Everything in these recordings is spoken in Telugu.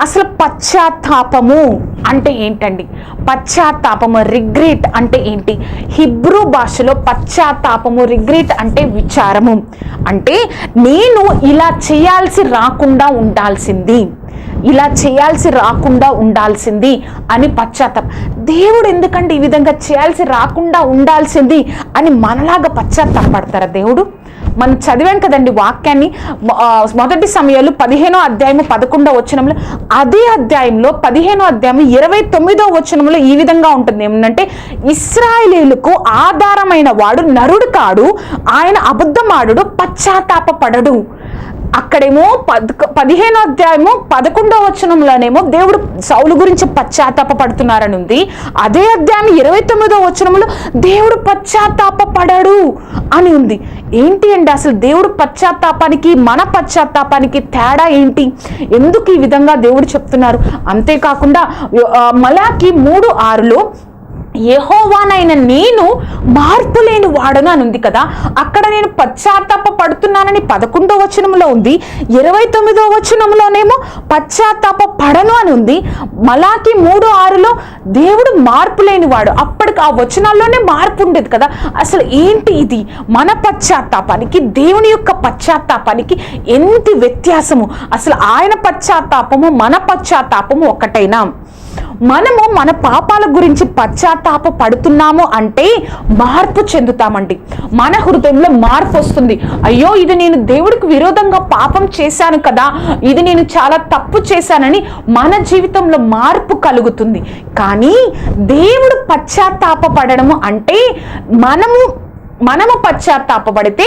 అసలు పశ్చాత్తాపము అంటే ఏంటండి? పశ్చాత్తాపము రిగ్రెట్ అంటే ఏంటి? హిబ్రూ భాషలో పశ్చాత్తాపము రిగ్రెట్ అంటే విచారము. అంటే నేను ఇలా చేయాల్సి రాకుండా ఉండాల్సింది. ఇలా చేయాల్సి రాకుండా ఉండాల్సింది అని పశ్చాత్తాపం. దేవుడు ఎందుకంటే ఈ విధంగా చేయాల్సి రాకుండా ఉండాల్సింది అని మనలాగా పశ్చాత్తాపడతారా దేవుడు? మనం చదివాం కదండి వాక్యాన్ని. మొదటి సమయాలు పదిహేనో అధ్యాయము పదకొండో వచనంలో అదే అధ్యాయంలో పదిహేనో అధ్యాయం ఇరవై తొమ్మిదో వచనంలో ఈ విధంగా ఉంటుంది. ఏమంటే ఇస్రాయేలీలకు ఆధారమైన వాడు నరుడు కాడు ఆయన అబద్ధమాడు పశ్చాత్తాపపడడు. అక్కడేమో పద్ పదిహేనో అధ్యాయము పదకొండో వచనంలోనేమో దేవుడు సౌలు గురించి పశ్చాత్తాప పడుతున్నారని ఉంది. అదే అధ్యాయం ఇరవై తొమ్మిదో వచనంలో దేవుడు పశ్చాత్తాపపడడు అని ఉంది. ఏంటి అండి అసలు దేవుడు పశ్చాత్తాపానికి మన పశ్చాత్తాపానికి తేడా ఏంటి? ఎందుకు ఈ విధంగా దేవుడు చెప్తున్నారు? అంతేకాకుండా మలాకి మూడు ఆరులో యెహోవానైన నేను మార్పు లేని వాడను అని ఉంది కదా. అక్కడ నేను పశ్చాత్తాప పడుతున్నానని పదకొండో వచనంలో ఉంది. ఇరవై తొమ్మిదో వచనంలోనేమో పశ్చాత్తాప పడను అని ఉంది. మలాకి మూడు ఆరులో దేవుడు మార్పు లేని వాడు. అప్పటికి ఆ వచనాల్లోనే మార్పు ఉండేది కదా. అసలు ఏంటి ఇది? మన పశ్చాత్తాపానికి దేవుని యొక్క పశ్చాత్తాపానికి ఎంత వ్యత్యాసము? అసలు ఆయన పశ్చాత్తాపము మన పశ్చాత్తాపము ఒకటైనా? మనము మన పాపాల గురించి పశ్చాత్తాప పడుతున్నాము అంటే మార్పు చెందుతామండి. మన హృదయంలో మార్పు వస్తుంది. అయ్యో ఇది నేను దేవుడికి విరోధంగా పాపం చేశాను కదా ఇది నేను చాలా తప్పు చేశానని మన జీవితంలో మార్పు కలుగుతుంది. కానీ దేవుడు పశ్చాత్తాప పడడము అంటే మనము మనము పశ్చాత్తాపపడితే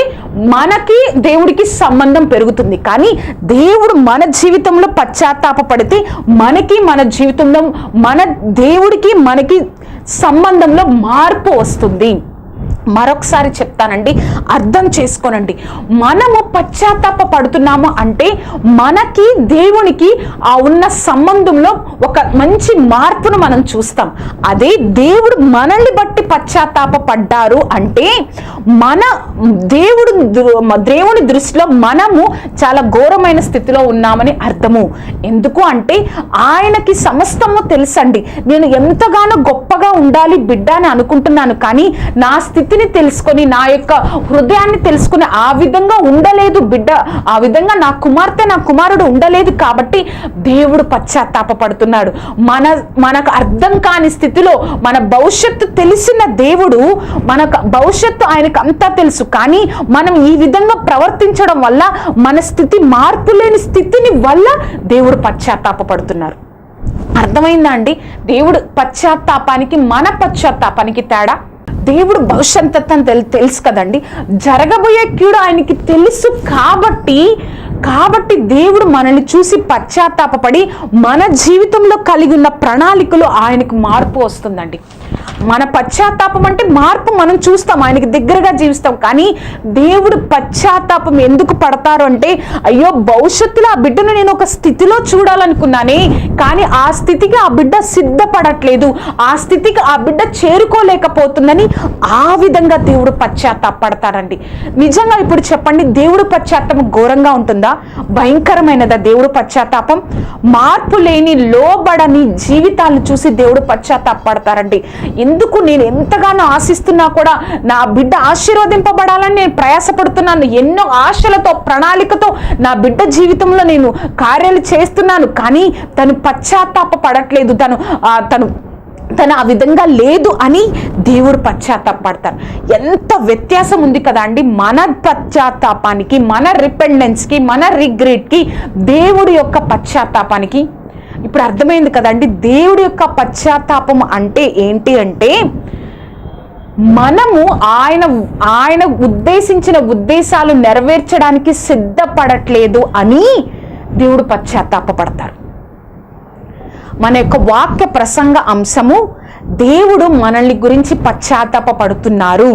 మనకి దేవుడికి సంబంధం పెరుగుతుంది. కానీ దేవుడు మన జీవితంలో పశ్చాత్తాపపడితే మనకి మన జీవితంలో మన దేవుడికి మనకి సంబంధంలో మార్పు వస్తుంది. మరొకసారి చెప్తానండి అర్థం చేసుకోనండి. మనము పశ్చాత్తాప పడుతున్నాము అంటే మనకి దేవునికి ఆ ఉన్న సంబంధంలో ఒక మంచి మార్పును మనం చూస్తాం. అదే దేవుడు మనల్ని బట్టి పశ్చాత్తాప పడ్డారు అంటే మన దేవుడు దేవుని దృష్టిలో మనము చాలా ఘోరమైన స్థితిలో ఉన్నామని అర్థము. ఎందుకు అంటే ఆయనకి సమస్తము తెలుసండి. నేను ఎంతగానో గొప్పగా ఉండాలి బిడ్డ అని అనుకుంటున్నాను కానీ నా స్థితిని తెలుసుకొని నా యొక్క హృదయాన్ని తెలుసుకుని ఆ విధంగా ఉండలేదు బిడ్డ. ఆ విధంగా నా కుమార్తె నా కుమారుడు ఉండలేదు కాబట్టి దేవుడు పశ్చాత్తాపపడుతున్నాడు మన మనకు అర్థం కాని స్థితిలో మన భవిష్యత్తు తెలిసిన దేవుడు మనకు భవిష్యత్తు ఆయనకు అంతా తెలుసు. కానీ మనం ఈ విధంగా ప్రవర్తించడం వల్ల మన స్థితి మార్పు లేని స్థితిని వల్ల దేవుడు పశ్చాత్తాపడుతున్నారు అర్థమైందా అండి? దేవుడు పశ్చాత్తాపానికి మన పశ్చాత్తాపానికి తేడా? దేవుడు భవిష్యత్తు తెలు తెలుసు కదండి. జరగబోయే కీడు ఆయనకి తెలుసు కాబట్టి కాబట్టి దేవుడు మనల్ని చూసి పశ్చాత్తాపడి మన జీవితంలో కలిగి ఉన్న ప్రణాళికలు ఆయనకు మార్పు వస్తుందండి. మన పశ్చాత్తాపం అంటే మార్పు మనం చూస్తాం ఆయనకి దగ్గరగా జీవిస్తాం. కానీ దేవుడు పశ్చాత్తాపం ఎందుకు పడతారు అంటే అయ్యో భవిష్యత్తులో ఆ బిడ్డను నేను ఒక స్థితిలో చూడాలనుకున్నానే కానీ ఆ స్థితికి ఆ బిడ్డ సిద్ధపడట్లేదు. ఆ స్థితికి ఆ బిడ్డ చేరుకోలేకపోతుందని ఆ విధంగా దేవుడు పశ్చాత్తాపడతారండి నిజంగా ఇప్పుడు చెప్పండి దేవుడు పశ్చాత్తాపం ఘోరంగా ఉంటుందా? భయంకరమైనదా దేవుడు పశ్చాత్తాపం? మార్పు లేని లోబడని జీవితాలను చూసి దేవుడు పశ్చాత్తాపడతారండి ఎందుకు నేను ఎంతగానో ఆశిస్తున్నా కూడా నా బిడ్డ ఆశీర్వదింపబడాలని నేను ప్రయాసపడుతున్నాను. ఎన్నో ఆశలతో ప్రణాళికతో నా బిడ్డ జీవితంలో నేను కార్యాలు చేస్తున్నాను. కానీ తను పశ్చాత్తాప పడట్లేదు తను తను తను ఆ విధంగా లేదు అని దేవుడు పశ్చాత్తాపడతారు ఎంత వ్యత్యాసం ఉంది కదా అండి. మన పశ్చాత్తాపానికి మన రిపెండెన్స్కి మన రిగ్రెట్కి దేవుడి యొక్క పశ్చాత్తాపానికి ఇప్పుడు అర్థమైంది కదండి దేవుడి యొక్క పశ్చాత్తాపం అంటే ఏంటి అంటే మనము ఆయన ఆయన ఉద్దేశించిన ఉద్దేశాలు నెరవేర్చడానికి సిద్ధపడట్లేదు అని దేవుడు పశ్చాత్తాపపడతారు మన యొక్క వాక్య ప్రసంగ అంశము దేవుడు మనల్ని గురించి పశ్చాత్తాప పడుతున్నారు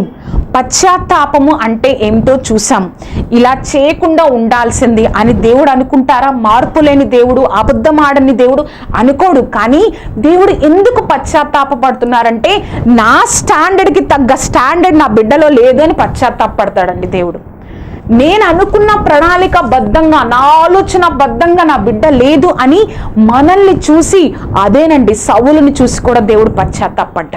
పశ్చాత్తాపము అంటే ఏమిటో చూసాం ఇలా చేయకుండా ఉండాల్సింది అని దేవుడు అనుకుంటారా? మార్పు లేని దేవుడు అబద్ధమాడని దేవుడు అనుకోడు. కానీ దేవుడు ఎందుకు పశ్చాత్తాప పడుతున్నారంటే నా స్టాండర్డ్కి తగ్గ స్టాండర్డ్ నా బిడ్డలో లేదు అని పశ్చాత్తాప పడతాడండి దేవుడు. నేను అనుకున్న ప్రణాళిక బద్ధంగా నా ఆలోచన బద్ధంగా నా బిడ్డ లేదు అని మనల్ని చూసి అదేనండి సవులను చూసి కూడా దేవుడు పశ్చాత్తాపడ్డారు